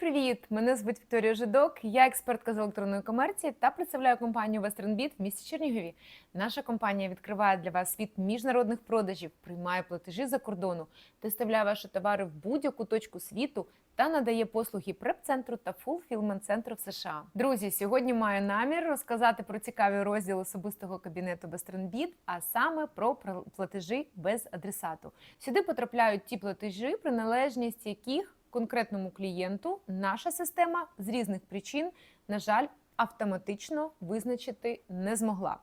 привіт! Мене звуть Вікторія Жидок. Я експертка з електронної комерції та представляю компанію WesternBit в місті Чернігові. Наша компанія відкриває для вас світ міжнародних продажів, приймає платежі за кордону, доставляє ваші товари в будь-яку точку світу та надає послуги преп-центру та фулфілмент-центру в США. Друзі, сьогодні маю намір розказати про цікавий розділ особистого кабінету WesternBit, а саме про пр- платежі без адресату. Сюди потрапляють ті платежі, приналежність яких конкретному клієнту наша система з різних причин, на жаль, автоматично визначити не змогла.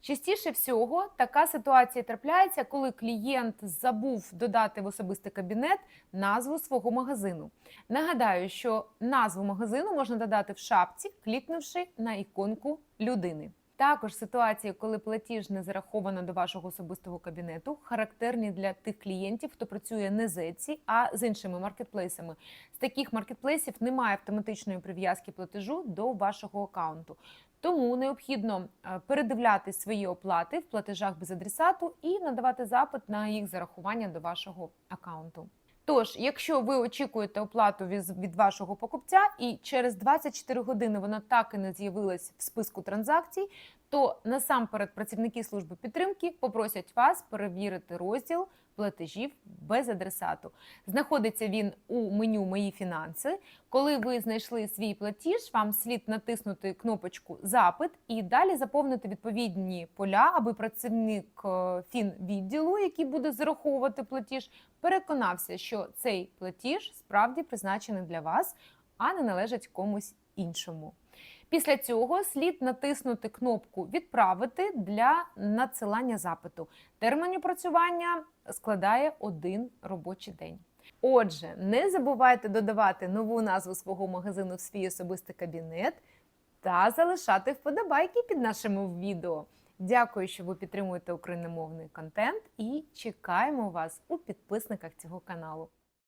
Частіше всього така ситуація трапляється, коли клієнт забув додати в особистий кабінет назву свого магазину. Нагадаю, що назву магазину можна додати в шапці, клікнувши на іконку людини. Також ситуації, коли платіж не зараховано до вашого особистого кабінету, характерні для тих клієнтів, хто працює не з Etsy, а з іншими маркетплейсами. З таких маркетплейсів немає автоматичної прив'язки платежу до вашого аккаунту. Тому необхідно е, передивляти свої оплати в платежах без адресату і надавати запит на їх зарахування до вашого аккаунту. Тож, якщо ви очікуєте оплату від, вашого покупця і через 24 години вона так і не з'явилась в списку транзакцій, то насамперед працівники служби підтримки попросять вас перевірити розділ платежів без адресату. Знаходиться він у меню Мої фінанси. Коли ви знайшли свій платіж, вам слід натиснути кнопочку Запит і далі заповнити відповідні поля, аби працівник е, фінвідділу, який буде зараховувати платіж, переконався, що цей платіж справді призначений для вас, а не належить комусь іншому. Після цього слід натиснути кнопку Відправити для надсилання запиту. Термін опрацювання складає один робочий день. Отже, не забувайте додавати нову назву свого магазину в свій особистий кабінет та залишати вподобайки під нашими відео. Дякую, що ви підтримуєте україномовний контент і чекаємо вас у підписниках цього каналу.